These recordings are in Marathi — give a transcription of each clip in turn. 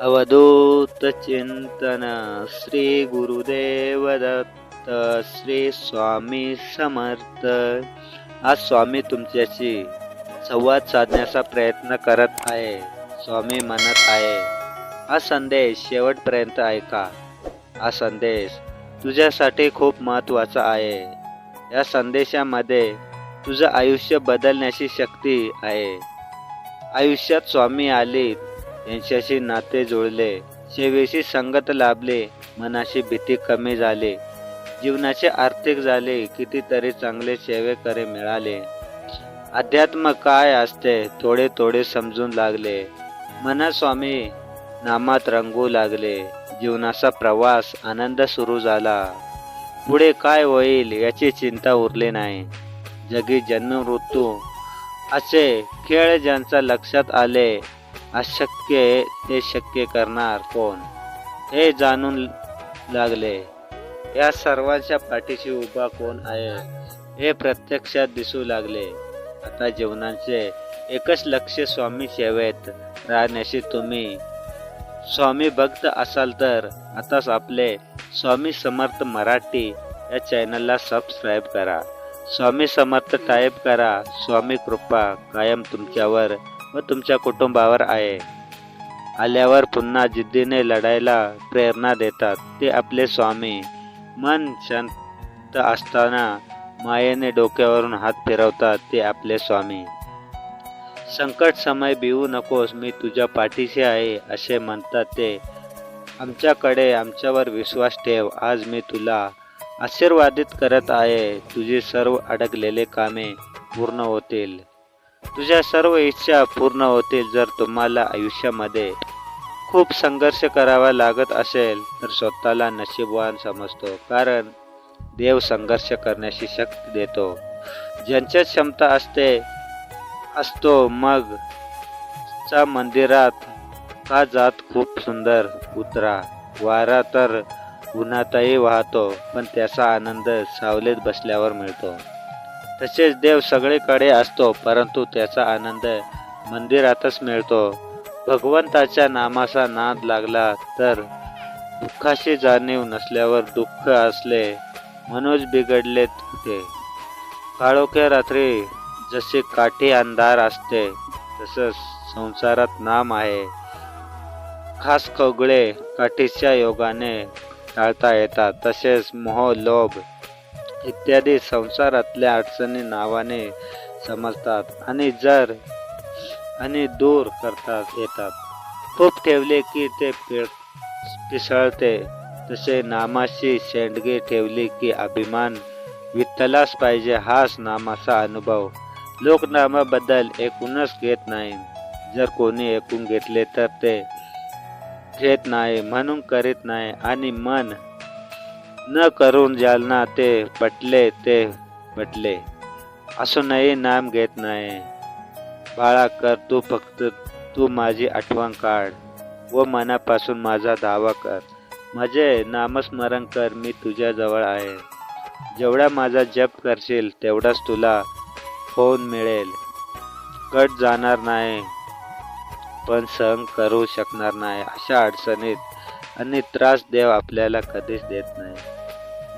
अवधूत चिंतन श्री श्री स्वामी समर्थ। आज स्वामी तुमच्याशी संवाद साधण्याचा प्रयत्न करत आहे स्वामी म्हणत आहे हा संदेश शेवटपर्यंत ऐका. हा संदेश तुझ्यासाठी खूप महत्त्वाचा आहे. या संदेशामध्ये तुझं आयुष्य बदलण्याची शक्ती आहे. आयुष्यात स्वामी आली यांच्याशी नाते जुळले सेवेशी संगत लाभले. मनाशी भीती कमी झाली. जीवनाचे आर्थिक झाले. कितीतरी चांगले सेवेकरे मिळाले. अध्यात्म काय असते थोडे थोडे समजून लागले. मना स्वामी नामात रंगू लागले. जीवनाचा प्रवास आनंद सुरू झाला. पुढे काय होईल याची चिंता उरली नाही. जगी जन्म मृत्यू असे खेळ ज्यांच्या लक्षात आले अशक्य ते शक्य करणार कोण? हे जाणून लागले. या सर्वांच्या पाठीशी उभा कोण आहे हे प्रत्यक्षात दिसू लागले. आता जीवनाचे एकच लक्ष स्वामी सेवेत राहण्याशी तुम्ही. स्वामी भक्त असाल तर आताच आपले स्वामी समर्थ मराठी या चॅनलला सबस्क्राईब करा. स्वामी समर्थ टाईप करा. स्वामी कृपा कायम तुमच्यावर व तुमच्या कुटुंबावर आहे. आल्यावर पुन्हा जिद्दीने लढायला प्रेरणा देतात ते आपले स्वामी. मन शांत असताना मायेने डोक्यावरून हात फिरवतात ते आपले स्वामी. संकट समय भिवू नकोस मी तुझ्या पाठीशी आहे असे म्हणतात ते. आमच्याकडे आमच्यावर विश्वास ठेव आज मी तुला आशीर्वादित करत आहे. तुझी सर्व अडकलेले कामे पूर्ण होतील. तुझ्या सर्व इच्छा पूर्ण होतील जर तुम्हाला आयुष्यामध्ये खूप संघर्ष करावा लागत असेल तर स्वतःला नशीबवान समजतो कारण देव संघर्ष करण्याची शक्ती देतो. ज्यांच्यात क्षमता असते असतो मग चा मंदिरात का जात खूप सुंदर उतरा. वारा तर उन्हातही वाहतो पण त्याचा आनंद सावलीत बसल्यावर मिळतो. तसेच देव सगळीकडे असतो परंतु त्याचा आनंद मंदिरातच मिळतो. भगवंताच्या नामाचा नाद लागला तर दुःखाची जाणीव नसल्यावर दुःख असले मनोज बिघडले होते. काळोख्या रात्री जसे काठी अंधार असते तसंच संसारात नाम आहे. खास खगळे काठीच्या योगाने टाळता येतात तसेच मोह लोभ इत्यादी संसारातल्या अडचणी नावाने समजतात आणि जर आणि दूर करतात येतात. खूप ठेवले की ते पिळ पिसळते. तसे नामाशी शेंडगे ठेवली की अभिमान वित्तलाच पाहिजे हाच नामाचा अनुभव. लोकनामाबद्दल एकूणच घेत नाही. जर कोणी एकूण घेतले तर ते घेत नाही म्हणून करीत नाही आणि मन न करून जालना ते पटले ते पटले असूनही नाम घेत नाही. बाळा कर तू फक्त तू माझी आठवण काढ. व मनापासून माझा दावा कर. माझे नामस्मरण कर मी तुझ्या जवळ आहे. जेवढा माझा जप करशील तेवढाच तुला फोन मिळेल. कट जाणार नाही पण सहन करू शकणार नाही अशा अडचणीत आणि त्रास देव आपल्याला कधीच देत नाही.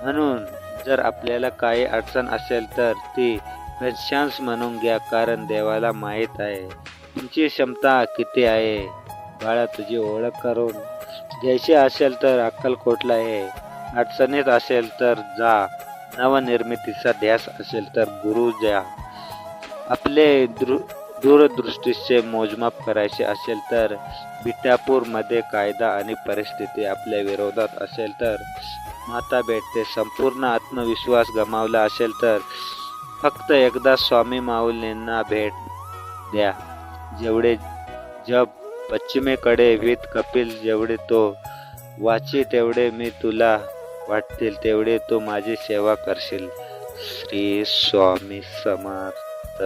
म्हणून जर आपल्याला काही अडचण असेल तर ती पेशांस म्हणून घ्या कारण देवाला माहीत आहे. तुमची क्षमता किती आहे? बाळा तुझी ओळख करून घ्यायची असेल तर अक्कलकोटला आहे? अडचणीत असेल तर जा. नवनिर्मितीचा ध्यास असेल तर गुरु द्या आपले दृ दूरदृष्टीचे मोजमाप करायचे असेल तर बिटापूरमध्ये कायदा आणि परिस्थिती आपल्या विरोधात असेल तर माता भेटते संपूर्ण आत्मविश्वास गमावला असेल तर फक्त एकदा स्वामी माऊलींना भेट द्या. जेवढे जप पश्चिमेकडे वित कपिल जेवढे तो वाची तेवढे मी तुला वाटतील तेवढे तू माझी सेवा करशील. श्री स्वामी समर्थ.